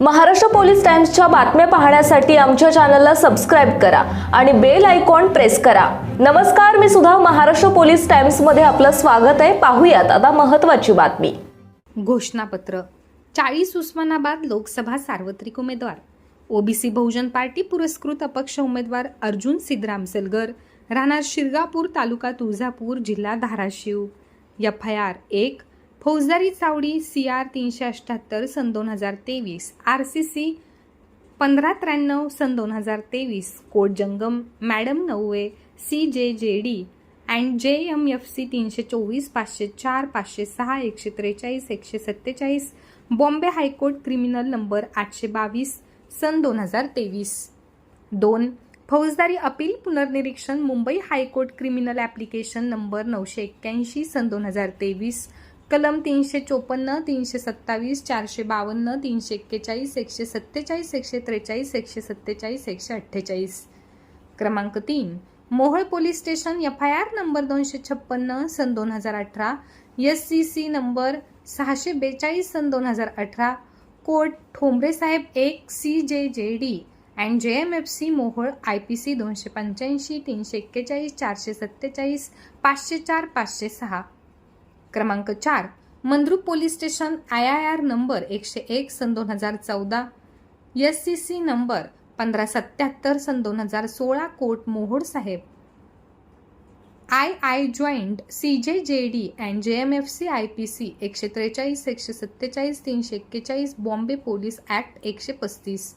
Maharashtra police टाइम्सच्या बातम्या पाहण्यासाठी आमच्या चॅनलला सबस्क्राईब करा आणि बेल आयकॉन प्रेस करा. नमस्कार मी सुद्धा महाराष्ट्र पोलीस टाइम्समध्ये आपलं स्वागत आहे. पाहूयात आता महत्वाची बातमी. घोषणापत्र. चाळीस उस्मानाबाद लोकसभा सार्वत्रिक उमेदवार. ओबीसी बहुजन पार्टी पुरस्कृत अपक्ष उमेदवार अर्जुन सिद्धराम सेलगर राहणार शिरगापूर तालुका तुळजापूर जिल्हा धाराशिव. एफ आय आर एक फौजदारी चावडी सी आर तीनशे अठ्ठ्याहत्तर सन दोन हजार तेवीस आर सी सी पंधरा त्र्याण्णव सन दोन हजार तेवीस court Jangam madam नऊवे C J J D and J M F C तीनशे चोवीस पाचशे चार पाचशे सहा एकशे त्रेचाळीस एकशे सत्तेचाळीस बॉम्बे हायकोर्ट क्रिमिनल नंबर आठशे बावीस सन दोन हजार तेवीस. दोन फौजदारी appeal पुनर्निरीक्षण Mumbai high court criminal application number नऊशे एक्क्याऐंशी सन दोन हजार तेवीस. कलम तीनशे चोपन्न तीनशे सत्तावीस चारशे बावन्न तीनशे एक्केचाळीस एकशे सत्तेचाळीस एकशे त्रेचाळीस एकशे सत्तेचाळीस एकशे अठ्ठेचाळीस. क्रमांक तीन. Mohol police station F I R number दोनशे छप्पन्न सन दोन हजार अठरा. एस सी सी नंबर सहाशे बेचाळीस सन दोन हजार अठरा. कोर्ट ठोंबरे साहेब एक C J J D. And J M F C Mohol I P C दोनशे पंच्याऐंशी तीनशे एक्केचाळीस चारशे सत्तेचाळीस पाचशे चार पाचशे सहा. क्रमांक चार Mandrup police station I I R number एकशे एक सन दोन हजार चौदा एस सी सी नंबर पंधरा सत्याहत्तर सन दोन हजार सोळा court Mohod Saheb. I I joint C J J D and J M F C I P C एकशे त्रेचाळीस एकशे सत्तेचाळीस तीनशे एक्केचाळीस बॉम्बे पोलीस ॲक्ट एकशे पस्तीस.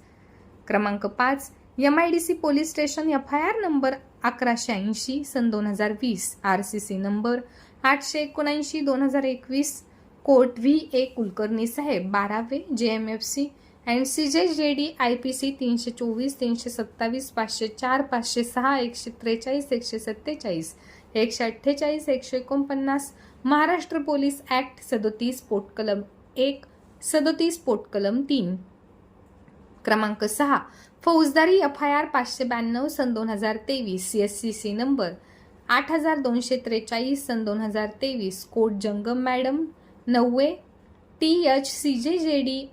क्रमांक पाच M I D C police station F I R number अकराशे ऐंशी सन दोन हजार वीस आर सी सी नंबर आठशे एकोणऐंशी दोन हजार एकवीस कोर्ट व्ही. ए. कुलकर्णी साहेब बारावे J M F C and C J J D I P C तीनशे चोवीस तीनशे सत्तावीस पाचशे चार पाचशे सहा एकशे त्रेचाळीस एकशे सत्तेचाळीस एकशे अठ्ठेचाळीस एकशे एकोणपन्नास महाराष्ट्र पोलीस ॲक्ट सदोतीस पोटकलम एक सदोतीस पोटकलम तीन. क्रमांक सहा फौजदारी एफ आय आर पाचशे ब्याण्णव सन दोन हजार तेवीस एस सी सी नंबर आठ हजार दोनशे त्रेचाळीस सन दोन हजार तेवीस. Court Jangam madam नव्वे. T H C J J D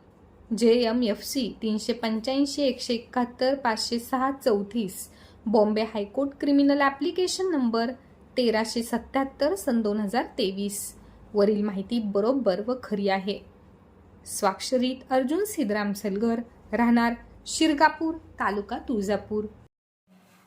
जे एम एफ सी तीनशे पंच्याऐंशी एकशे एकाहत्तर पाचशे सहा चौतीस. Bombay high court criminal application number तेराशे सत्याहत्तर सन दोन हजार तेवीस. वरील माहिती बरोबर व खरी आहे. स्वाक्षरीत अर्जुन सिद्धराम सलगर राहणार शिरगापूर तालुका तुळजापूर.